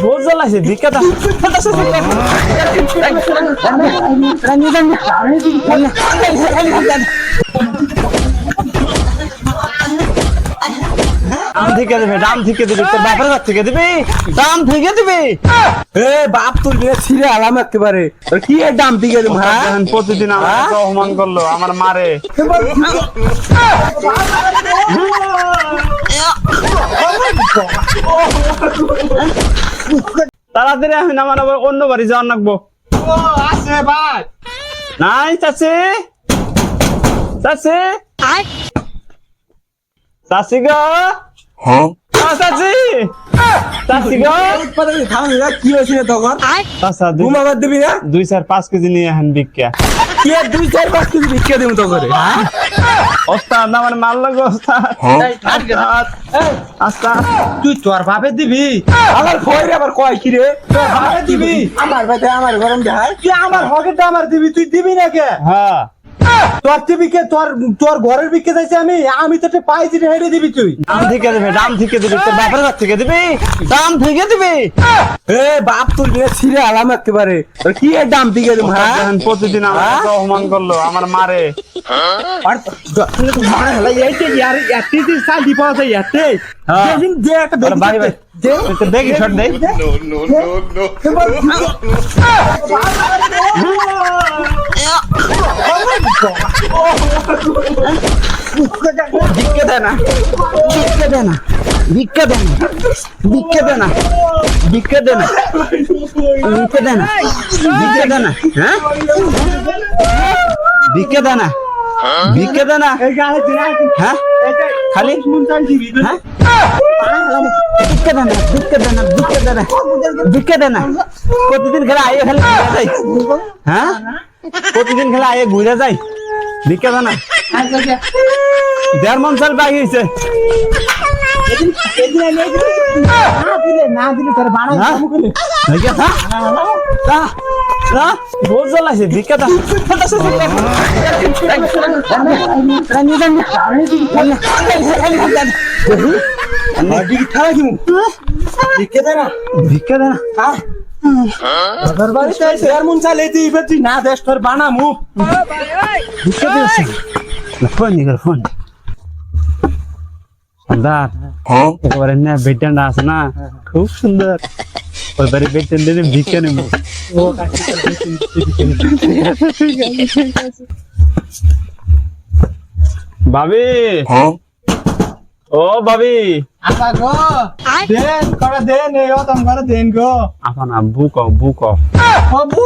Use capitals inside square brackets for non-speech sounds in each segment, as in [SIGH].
বহুত জ্বালাইছে ভিক্ষা দাও দাম থেকে দিবে দাম থেকে দিবে তোর বাপের কাছ থেকে দিবি দাম থেকে দিবি এ বাপ তুই নিয়ে ছিঁড়ে আলাম একেবারে তোর কি এর দাম দিকে দেবো হ্যাঁ প্রতিদিন আমার? অপমান করল আমার মারে তাড়াতাড়ি আমি আবার অন্য বাড়ি যাওয়ার লাগবো। আছে ভাই। নাই চাচি। চাচি। চাচি গো। হ্যাঁ? চাচি। চাচি গো। কি হয়েছিল তখন দুই- চার পাঁচ কেজি নিয়ে এখন ভিক্ষা। কি আর দুই চার পাঁচ কেজি ভিক্ষা দিব তো করে। হ্যাঁ? ওস্তাদ আমার মাল লাগবে ওস্তাদ। ওস্তাদ ওস্তাদ। তুই তোর বাপে দিবি। আমার ফয়ের আবার কয় কি রে? তোর বাপে দিবি। আমার বাপে আমার গরম দেখায়। তুই আমার হকেটা আমার দিবি তুই দিবি না কে? হ্যাঁ। তোর দিবি কে তোর তোর ঘরের বিকে যাইছে আমি আমি তো একটা পাইছি রে হেঁটে দিবি তুই দাম থেকে দিবে দাম থেকে দিবে তোর বাপের কাছ থেকে দিবি দাম থেকে দিবি এ বাপ তুই নিয়ে ছিঁড়ে আলাম একেবারে তোর কি এর দাম দিকে দেবো হ্যাঁ প্রতিদিন আমার হ্যাঁ? অপমান করল আমার মারে আর মারা হলাই এইতে ইয়ার ইয়াতে যে সাল দি পাওয়া যায় ইয়াতে হ্যাঁ। যেদিন যে একটা আরে ভাই ভাই যে একটু দেখি শট দেই না না দেয় না ভিক্ষা দেয় না ভিক্ষা দেয় না ভিক্ষা দেয় না ভিক্ষা দেয় না হ্যাঁ ভিক্ষা দেয় না ভিক্ষা দেয় না এই গায়ে দিনা হ্যাঁ খালি মুনতান দিবি হ্যাঁ ভিক্ষা দেয় না ভিক্ষা দেয় না ভিক্ষা দেয় না ভিক্ষা দেয় না প্রতিদিন খেলে আইয়ে খেলে ঘুরে যাই হ্যাঁ প্রতিদিন খেলে আইয়ে ঘুরে যাই ভিক্ষা দেয় না দেড় মন চাল বাকি হয়েছে হ্যাঁ? ভিক্ষা থা না না ভিক্ষা দা তোর বাড়িতে দেড় মুন চাল ইবে তুই না দেশ তোর বানামু। Phone নিকর phone. সর্দার একেবারে না বেটানটা আছে না? খুব সুন্দর। ওই বাড়ি বেটেন দিলে ভিক্ষা নেব। [LAUGHS] ভাবি! ও ভাবি। আপা গো। দেন করে দেন এই অতম করে দেন গো। আপন আব্বু ক বু ক। বাবু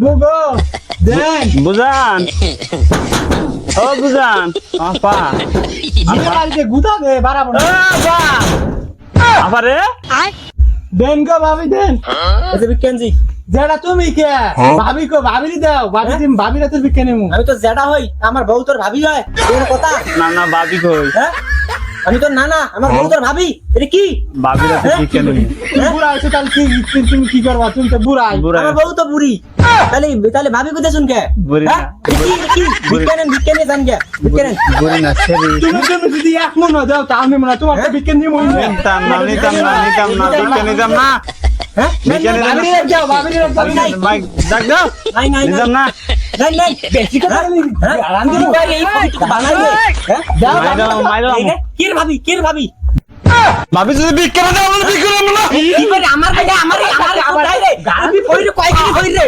বুগো দেন। বুঝান? ও বুঝান। আপা। জিরে বাড়িতে গুদা দে বাড়াবো আপা। আপা রে। দেন গো ভাবি দেন। আচ্ছা বিজ্ঞানজি। যেটা তুমি কে? ভাবি কো ভাবিরি দাও। ভাবি তুমি ভাবিরা তোর বিকে নেমু আমি তো জেডা হই আমার বউ তোর ভাবি হয়। এর কথা। না না ভাবি কই। হ্যাঁ? আমি তো না না আমার বউ তোর ভাবি। এটা কি? ভাবিরা কি কেন নেব বুড়া হয়েছে তাহলে কি তুমি কি করবা? তুমি তো বুড়া আমার বউ তো বুড়ি। তাহলে তাহলে ভাবি কোথায় শুন কে বুড়ি না। হ্যাঁ? কি কি? বিজ্ঞান বিজ্ঞানে জান কে বিজ্ঞান। বুড়ি না সেরি তুমি তুমি যদি এক মন দাও তা আমি মনে হয় তোমার তো বিকে নিমু নিতাম না না না না হ্যাঁ? না না। হ্যাঁ ভাবি হ্যাঁ যদি কি করে আমার আমার আমার আমার রে গাবি কই রে কই রে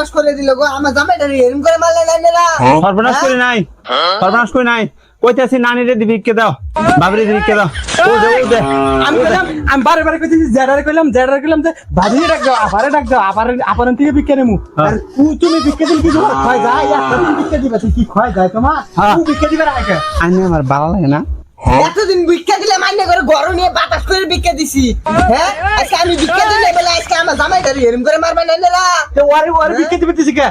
সর্বনাশ করে দিল গো। আমার জামাইটা এরম করে মারলে নাই না সর্বনাশ করি নাই। সর্বনাশ করি নাই। কইতে আছি নানি রে ভিক্ষা দাও ভাবিরে ভিক্ষা দাও। ও দে ও দে। আমি কইলাম আমি বারে বারে কইতেছি জেডারে কইলাম জেডারে কইলাম যে ভাবিরে ডাক দাও আপারে ডাক দাও আপারে আপারেন থেকে বিকে নেমু। আর তুমি বিকে দিল কি ক্ষয় যায়? তুমি বিকে দিবা তুই কি ক্ষয় যায় তোমার? হ্যাঁ। তুই বিকে দিবা আগে। আইনে আমার ভালো লাগে না। এতদিন ভিক্ষা দিলে মাইনে ভিক্ষা দিছি। হ্যাঁ? আজকে আমি ভিক্ষা দিলে বলে আজকে আমার জামাইটারে এরম করে মারবা না না তো ওরে ওরে বিকে দিবে দিছি কে?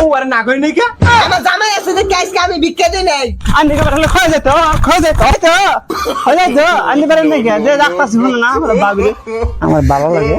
ও ওরে না কই নাই কে? আমার জামাই আছে দেখে আজকে আমি ভিক্ষা দেই নাই? আন্দি কে বলে খয় যেত খয় যেত হয়তো হয় যেত আন্দি পারেন দেখে যে ডাক্তার শুনে না আমার আমার ভালো লাগে।